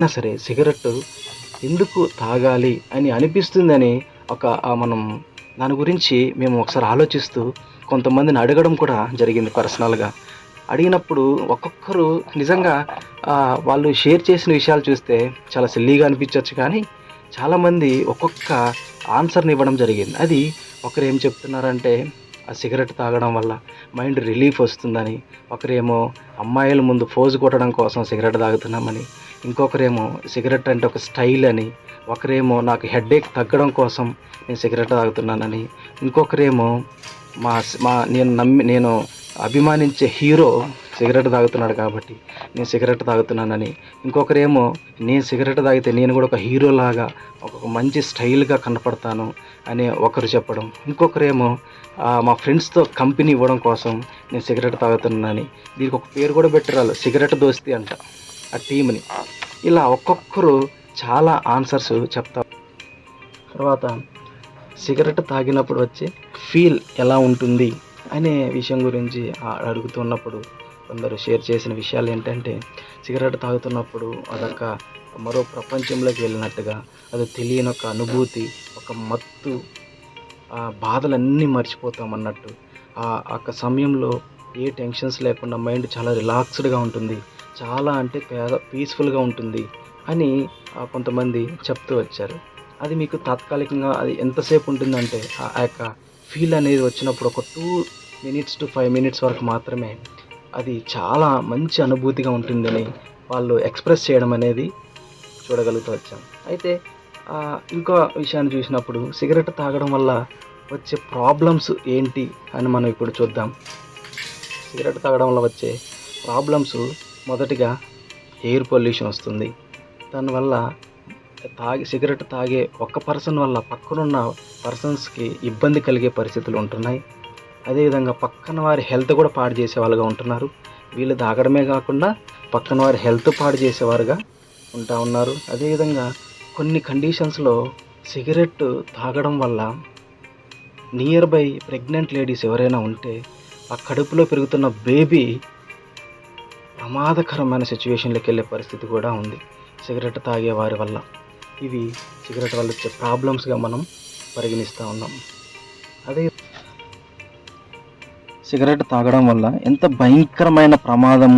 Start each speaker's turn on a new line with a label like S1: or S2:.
S1: అయినా సరే సిగరెట్టు ఎందుకు తాగాలి అని అనిపిస్తుందని ఒక మనం దాని గురించి మేము ఒకసారి ఆలోచిస్తూ కొంతమందిని అడగడం కూడా జరిగింది పర్సనల్గా. అడిగినప్పుడు ఒక్కొక్కరు నిజంగా వాళ్ళు షేర్ చేసిన విషయాలు చూస్తే చాలా సిల్లీగా అనిపించవచ్చు కానీ చాలామంది ఒక్కొక్క ఆన్సర్ని ఇవ్వడం జరిగింది. అది ఒకరు ఏం చెప్తున్నారంటే ఆ సిగరెట్ తాగడం వల్ల మైండ్ రిలీఫ్ వస్తుందని ఒకరేమో అమ్మాయిల ముందు ఫోజు కొట్టడం కోసం సిగరెట్ తాగుతున్నామని ఇంకొకరేమో సిగరెట్ అంటే ఒక స్టైల్ అని ఒకరేమో నాకు హెడేక్ తగ్గడం కోసం నేను సిగరెట్ తాగుతున్నానని ఇంకొకరేమో మా మా నేను నమ్మి నేను అభిమానించే హీరో సిగరెట్ తాగుతున్నాడు కాబట్టి నేను సిగరెట్ తాగుతున్నానని. ఇంకొకరేమో నేను సిగరెట్ తాగితే నేను కూడా ఒక హీరోలాగా ఒక మంచి స్టైల్గా కనపడతాను అని ఒకరు చెప్పడం. ఇంకొకరేమో మా ఫ్రెండ్స్తో కంపెనీ ఇవ్వడం కోసం నేను సిగరెట్ తాగుతున్నానని. దీనికి ఒక పేరు కూడా పెట్టరాలు సిగరెట్ దోస్తి అంట ఆ టీంని ఇలా ఒక్కొక్కరు చాలా ఆన్సర్స్ చెప్తారు తర్వాత సిగరెట్ తాగినప్పుడు వచ్చే ఫీల్ ఎలా ఉంటుంది? అనే విషయం గురించి అడుగుతున్నప్పుడు కొందరు షేర్ చేసిన విషయాలు ఏంటంటే సిగరెట్ తాగుతున్నప్పుడు అదొక మరో ప్రపంచంలోకి వెళ్ళినట్టుగా అది తెలియని ఒక అనుభూతి ఒక మత్తు ఆ బాధలన్నీ మర్చిపోతాం అన్నట్టు. ఆ ఒక సమయంలో ఏ టెన్షన్స్ లేకుండా మైండ్ చాలా రిలాక్స్డ్గా ఉంటుంది చాలా అంటే పేద పీస్ఫుల్గా ఉంటుంది అని కొంతమంది చెప్తూ వచ్చారు. అది మీకు తాత్కాలికంగా అది ఎంతసేపు ఉంటుందంటే ఆ యొక్క ఫీల్ అనేది వచ్చినప్పుడు ఒక two minutes to five minutes వరకు మాత్రమే అది చాలా మంచి అనుభూతిగా ఉంటుందని వాళ్ళు ఎక్స్ప్రెస్ చేయడం అనేది చూడగలుగుతూ వచ్చాం. అయితే ఇంకో విషయాన్ని చూసినప్పుడు సిగరెట్ తాగడం వల్ల వచ్చే ప్రాబ్లమ్స్ ఏంటి అని మనం ఇప్పుడు చూద్దాం. సిగరెట్ తాగడం వల్ల వచ్చే ప్రాబ్లమ్స్ మొదటిగా ఎయిర్ పొల్యూషన్ వస్తుంది. దానివల్ల తాగి సిగరెట్ తాగే ఒక్క పర్సన్ వల్ల పక్కనున్న పర్సన్స్కి ఇబ్బంది కలిగే పరిస్థితులు ఉంటున్నాయి. అదేవిధంగా పక్కన వారి హెల్త్ కూడా పాడు చేసేవాళ్ళుగా ఉంటున్నారు. వీళ్ళు తాగడమే కాకుండా పక్కన వారి హెల్త్ పాడు చేసేవారుగా ఉంటా ఉన్నారు. అదేవిధంగా కొన్ని కండిషన్స్లో సిగరెట్ తాగడం వల్ల నియర్ బై ప్రెగ్నెంట్ లేడీస్ ఎవరైనా ఉంటే ఆ కడుపులో పెరుగుతున్న బేబీ ప్రమాదకరమైన సిచ్యువేషన్లోకి వెళ్ళే పరిస్థితి కూడా ఉంది. సిగరెట్ తాగే వారి వల్ల. ఇవి సిగరెట్ వల్ల వచ్చే ప్రాబ్లమ్స్గా మనం పరిగణిస్తూ ఉన్నాం. అదే సిగరెట్ తాగడం వల్ల ఎంత భయంకరమైన ప్రమాదం